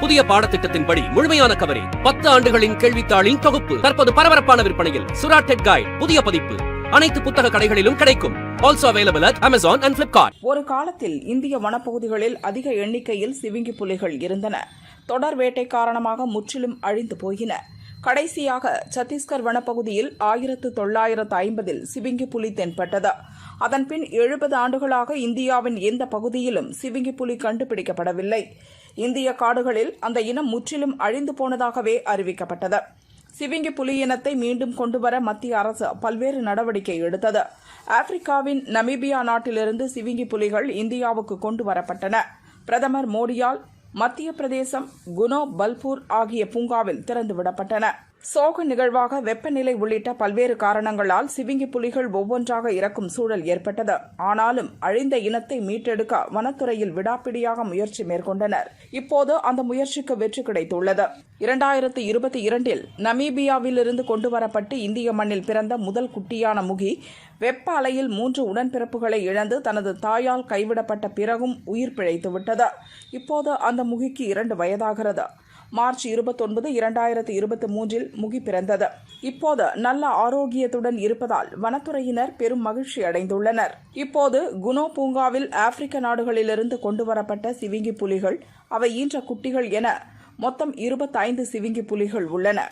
புதிய பாடத்திட்டத்தின்படி முழுமையான கவரேஜ் பத்து ஆண்டுகளின் கேள்வித்தாளின் தொகுப்பு. தற்போது பரபரப்பான விற்பனையில் சுராட்டெட் கைட் புதிய பதிப்பு. அனைத்து புத்தக கடைகளிலும் கிடைக்கும். Also available at Amazon and Flipkart ஒரு காலத்தில் இந்திய வனப்பகுதிகளில் அதிக எண்ணிக்கையில் சிவிங்கி புலிகள் இருந்தன. தொடர் வேட்டை காரணமாக முற்றிலும் அழிந்து போயின. கடைசியாக சத்தீஸ்கர் வனப்பகுதியில் ஆயிரத்து தொள்ளாயிரத்து ஐம்பதில் சிவிங்கி புலி தென்பட்டது. அதன்பின் எழுபது ஆண்டுகளாக இந்தியாவின் எந்த பகுதியிலும் சிவிங்கி புலி கண்டுபிடிக்கப்படவில்லை. இந்திய காடுகளில் அந்த இனம் முற்றிலும் அழிந்து போனதாகவே அறிவிக்கப்பட்டது. சிவிங்கி புலி இனத்தை மீண்டும் கொண்டுவர மத்திய அரசு பல்வேறு நடவடிக்கை எடுத்தது. ஆப்பிரிக்காவின் நமீபியா நாட்டிலிருந்து சிவிங்கி புலிகள் இந்தியாவுக்கு கொண்டு வரப்பட்டன. பிரதமர் மோடியால் மத்திய பிரதேசம் குனோ பல்பூர் ஆகிய பூங்காவில் திறந்துவிடப்பட்டன. சோக நிகழ்வாக வெப்பநிலை உள்ளிட்ட பல்வேறு காரணங்களால் சிவிங்கி புலிகள் ஒவ்வொன்றாக இறக்கும் சூழல் ஏற்பட்டது. ஆனாலும் அழிந்த இனத்தை மீட்டெடுக்க வனத்துறையில் விடாப்பிடியாக முயற்சி மேற்கொண்டனர். இப்போது அந்த முயற்சிக்கு வெற்றி கிடைத்துள்ளது. இரண்டாயிரத்து இருபத்தி இரண்டில் நமீபியாவிலிருந்து கொண்டுவரப்பட்டு இந்திய மண்ணில் பிறந்த முதல் குட்டியான முகி வெப்ப அலையில் மூன்று உடன்பிறப்புகளை இழந்து தனது தாயால் கைவிடப்பட்ட பிறகும் உயிர் பிழைத்துவிட்டது. இப்போது அந்த முகிக்கு இரண்டு வயதாகிறது. மார்ச் இருபத்தொன்பது இரண்டாயிரத்து இருபத்தி மூன்றில் முகி பிறந்தது இப்போது நல்ல ஆரோக்கியத்துடன் இருப்பதால் வனத்துறையினர் பெரும் மகிழ்ச்சி அடைந்துள்ளனர். இப்போது குனோ பூங்காவில் ஆப்பிரிக்க நாடுகளிலிருந்து கொண்டுவரப்பட்ட சிவிங்கி புலிகள் அவை ஈன்ற குட்டிகள் என மொத்தம் இருபத்தைந்து சிவிங்கி புலிகள் உள்ளன.